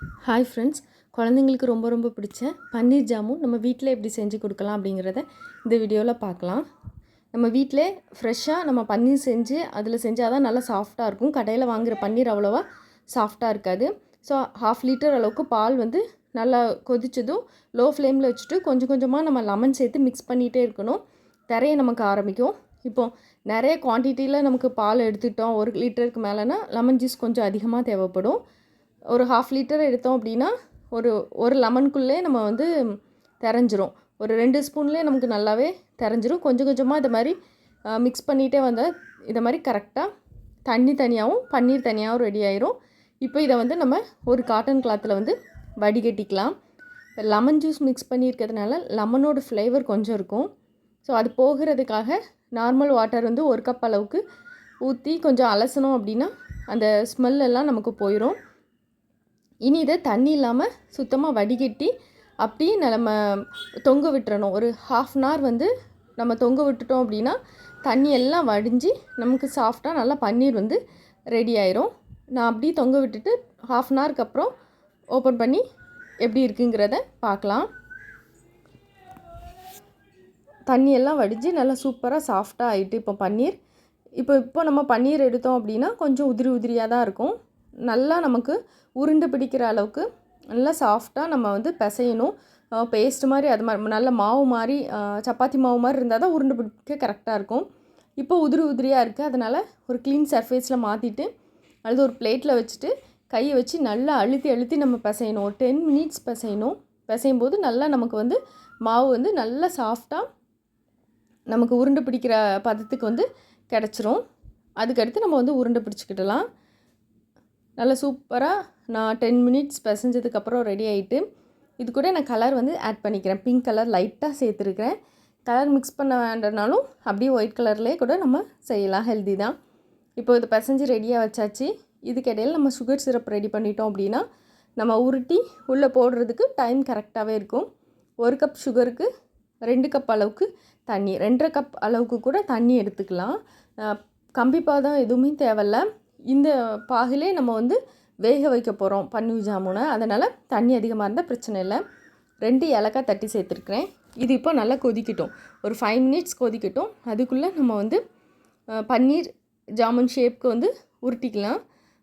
Hi friends குழந்தைங்களுக்கு ரொம்ப ரொம்ப பிடிச்ச பன்னீர் ஜாமுன் நம்ம வீட்டில் எப்படி செஞ்சு கொடுக்கலாம் அப்படிங்கிறத இந்த வீடியோவில் பார்க்கலாம். நம்ம வீட்டிலே ஃப்ரெஷ்ஷாக நம்ம பன்னீர் செஞ்சு அதில் செஞ்சால் தான் நல்லா சாஃப்டாக இருக்கும். கடையில் வாங்குகிற பன்னீர் அவ்வளோவா சாஃப்டாக இருக்காது. ஸோ ஹாஃப் லிட்டர் அளவுக்கு பால் வந்து நல்லா கொதிச்சதும் லோ ஃப்ளேமில் வச்சுட்டு கொஞ்சம் கொஞ்சமாக நம்ம லெமன் சேர்த்து மிக்ஸ் பண்ணிகிட்டே இருக்கணும். திரைய நமக்கு ஆரம்பிக்கும். இப்போது நிறைய குவான்டிட்டியில் நமக்கு பால் எடுத்துட்டோம் ஒரு லிட்டருக்கு மேலேனா லெமன் ஜூஸ் கொஞ்சம் அதிகமாக தேவைப்படும். ஒரு ஹாஃப் லிட்டர் எடுத்தோம் அப்படின்னா ஒரு ஒரு லெமனுக்குள்ளே நம்ம வந்து தெரிஞ்சிரும். ஒரு ரெண்டு ஸ்பூன்லேயே நமக்கு நல்லாவே தெரிஞ்சிரும். கொஞ்சம் கொஞ்சமாக இது மாதிரி மிக்ஸ் பண்ணிகிட்டே வந்தால் இதை மாதிரி கரெக்டாக தண்ணி தனியாகவும் பன்னீர் தனியாகவும் ரெடி ஆயிரும். இப்போ இதை வந்து நம்ம ஒரு காட்டன் கிளாத்தில் வந்து வடிகட்டிக்கலாம். லெமன் ஜூஸ் மிக்ஸ் பண்ணியிருக்கிறதுனால லெமனோட ஃப்ளேவர் கொஞ்சம் இருக்கும். ஸோ அது போகிறதுக்காக நார்மல் வாட்டர் வந்து ஒரு கப் அளவுக்கு ஊற்றி கொஞ்சம் அலசணும் அப்படின்னா அந்த ஸ்மெல் எல்லாம் நமக்கு போயிடும் இனி இதை தண்ணி இல்லாமல் சுத்தமாக வடிகட்டி அப்படியே நம்ம தொங்க விட்டுறணும். ஒரு ஹாஃப் அன் ஹவர் வந்து நம்ம தொங்க விட்டுட்டோம் அப்படின்னா தண்ணி எல்லாம் வடிஞ்சு நமக்கு சாஃப்டாக நல்லா பன்னீர் வந்து ரெடி ஆயிரும். நான் அப்படியே தொங்க விட்டுட்டு ஹாஃப் அன் ஹவருக்கு அப்புறம் ஓப்பன் பண்ணி எப்படி இருக்குங்கிறத பார்க்கலாம். தண்ணி எல்லாம் வடிஞ்சு நல்லா சூப்பராக சாஃப்டாக ஆகிட்டு இப்போ பன்னீர். இப்போ இப்போ நம்ம பன்னீர் எடுத்தோம் அப்படின்னா கொஞ்சம் உதிரி உதிரியாக தான் இருக்கும். நல்லா நமக்கு உருண்டு பிடிக்கிற அளவுக்கு நல்லா சாஃப்டாக நம்ம வந்து பிசையணும். பேஸ்ட் மாதிரி அது மாதிரி நல்ல மாவு மாதிரி சப்பாத்தி மாவு மாதிரி இருந்தால் தான் உருண்டு பிடிக்க கரெக்டாக இருக்கும். இப்போ உதிரி உதிரியாக இருக்குது அதனால் ஒரு க்ளீன் சர்ஃபேஸில் மாற்றிட்டு அல்லது ஒரு பிளேட்டில் வச்சுட்டு கையை வச்சு நல்லா அழுத்தி அழுத்தி நம்ம பிசையணும். ஒரு டென் மினிட்ஸ் பிசையணும். பிசையும் போது நல்லா நமக்கு வந்து மாவு வந்து நல்லா சாஃப்டாக நமக்கு உருண்டை பிடிக்கிற பதத்துக்கு வந்து கிடச்சிரும். அதுக்கடுத்து நம்ம வந்து உருண்டை பிடிச்சிக்கிடலாம். நல்லா சூப்பராக நான் டென் மினிட்ஸ் பிசைஞ்சதுக்கப்புறம் ரெடி ஆகிட்டு இது கூட நான் கலர் வந்து ஆட் பண்ணிக்கிறேன். பிங்க் கலர் லைட்டாக சேர்த்துருக்கிறேன். கலர் மிக்ஸ் பண்ண வேண்டனாலும் அப்படியே ஒயிட் கலர்லேயே கூட நம்ம செய்யலாம். ஹெல்தி தான். இப்போ இது பிசைஞ்சு ரெடியாக வச்சாச்சு. இதுக்கிடையில் நம்ம சுகர் சிரப் ரெடி பண்ணிட்டோம் அப்படின்னா நம்ம உருட்டி உள்ளே போடுறதுக்கு டைம் கரெக்டாகவே இருக்கும். ஒரு கப் சுகருக்கு ரெண்டு கப் அளவுக்கு தண்ணி ரெண்டரை கப் அளவுக்கு கூட தண்ணி எடுத்துக்கலாம். கம்பி பாதம் எதுவுமே தேவையில்ல. இந்த பாகிலே நம்ம வந்து வேக வைக்க போகிறோம் பன்னீர் ஜாமுனை. அதனால் தண்ணி அதிகமாக இருந்தால் பிரச்சனை இல்லை. ரெண்டு ஏலக்காய் தட்டி சேர்த்துருக்குறேன். இது இப்போ நல்லா கொதிக்கட்டும். ஒரு ஃபைவ் மினிட்ஸ் கொதிக்கட்டும். அதுக்குள்ளே நம்ம வந்து பன்னீர் ஜாமுன் ஷேப்க்கு வந்து உருட்டிக்கலாம்.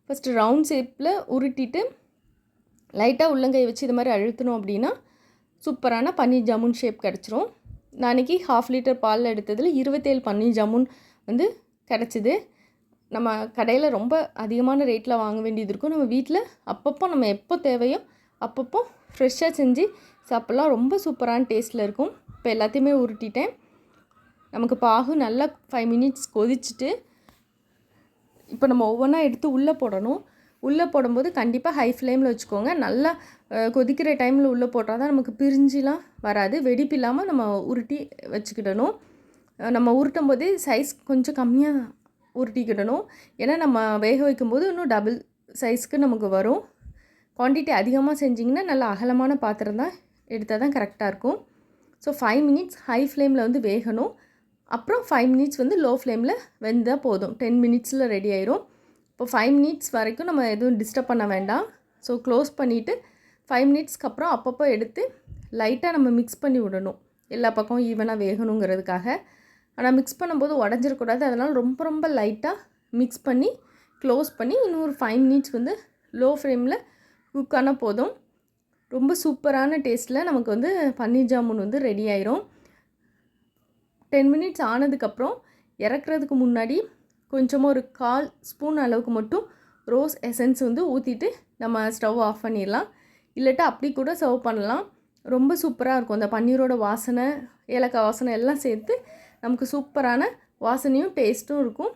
ஃபஸ்ட்டு ரவுண்ட் ஷேப்பில் உருட்டிட்டு லைட்டாக உள்ளங்கை வச்சு இது மாதிரி அழுத்தணும் அப்படின்னா சூப்பரான பன்னீர் ஜாமுன் ஷேப் கிடச்சிரும். நாளைக்கு ஹாஃப் லிட்டர் பாலில் எடுத்ததில் இருபத்தேழு பன்னீர் ஜாமுன் வந்து கிடச்சிது. நம்ம கடையில் ரொம்ப அதிகமான ரேட்டில் வாங்க வேண்டியது இருக்கும். நம்ம வீட்டில் அப்பப்போ நம்ம எப்போ தேவையோ அப்பப்போ ஃப்ரெஷ்ஷாக செஞ்சு சாப்பிட்லாம். ரொம்ப சூப்பரான டேஸ்ட்டில் இருக்கும். இப்போ எல்லாத்தையுமே உருட்டிட்டேன். நமக்கு பாகு நல்லா ஃபைவ் மினிட்ஸ் கொதிச்சுட்டு இப்போ நம்ம ஒவ்வொன்றா எடுத்து உள்ளே போடணும். உள்ளே போடும்போது கண்டிப்பாக ஹை ஃப்ளேமில் வச்சுக்கோங்க. நல்லா கொதிக்கிற டைமில் உள்ளே போட்டால் தான் நமக்கு பிரிஞ்சிலாம் வராது. வெடிப்பு இல்லாமல் நம்ம உருட்டி வச்சுக்கிடணும். நம்ம உருட்டும் போதே சைஸ் கொஞ்சம் கம்மியாக உருட்டிக்கிடணும். ஏன்னா நம்ம வேக வைக்கும்போது இன்னும் டபுள் சைஸ்க்கு நமக்கு வரும். குவான்டிட்டி அதிகமாக செஞ்சிங்கன்னா நல்லா அகலமான பாத்திரம் தான் எடுத்தால் தான் கரெக்டாக இருக்கும். ஸோ ஃபைவ் மினிட்ஸ் ஹை ஃப்ளேமில் வந்து வேகணும். அப்புறம் ஃபைவ் மினிட்ஸ் வந்து லோ ஃப்ளேமில் வெந்தால் போதும். டென் மினிட்ஸில் ரெடி ஆயிரும். இப்போ ஃபைவ் மினிட்ஸ் வரைக்கும் நம்ம எதுவும் டிஸ்டர்ப் பண்ண வேண்டாம். ஸோ க்ளோஸ் பண்ணிவிட்டு ஃபைவ் மினிட்ஸ்க்கு அப்புறம் அப்பப்போ எடுத்து லைட்டாக நம்ம மிக்ஸ் பண்ணி விடணும். எல்லா பக்கம் ஈவனாக வேகணுங்கிறதுக்காக. ஆனால் மிக்ஸ் பண்ணும்போது உடஞ்சிடக்கூடாது. அதனால் ரொம்ப ரொம்ப லைட்டாக மிக்ஸ் பண்ணி க்ளோஸ் பண்ணி இன்னும் ஒரு ஃபைவ் மினிட்ஸ் வந்து லோ ஃப்ளேமில் குக் ஆனால் போதும். ரொம்ப சூப்பரான டேஸ்ட்டில் நமக்கு வந்து பன்னீர் ஜாமுன் வந்து ரெடி ஆயிரும். டென் மினிட்ஸ் ஆனதுக்கப்புறம் இறக்குறதுக்கு முன்னாடி கொஞ்சமாக ஒரு கால் ஸ்பூன் அளவுக்கு மட்டும் ரோஸ் எசன்ஸ் வந்து ஊற்றிட்டு நம்ம ஸ்டவ் ஆஃப் பண்ணிடலாம். இல்லாட்டா அப்படி கூட சர்வ் பண்ணலாம். ரொம்ப சூப்பராக இருக்கும். அந்த பன்னீரோட வாசனை ஏலக்காய் வாசனை எல்லாம் சேர்த்து நமக்கு சூப்பரான வாசனையும் டேஸ்ட்டும் இருக்கும்.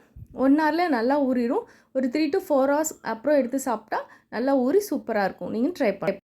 ஒன் ஹவரில் நல்லா ஊறிடும் ஒரு த்ரீ டு ஃபோர் ஹவர்ஸ் அப்புறம் எடுத்து சாப்பிட்டா நல்லா ஊறி சூப்பராக இருக்கும். நீங்கள் ட்ரை பண்ண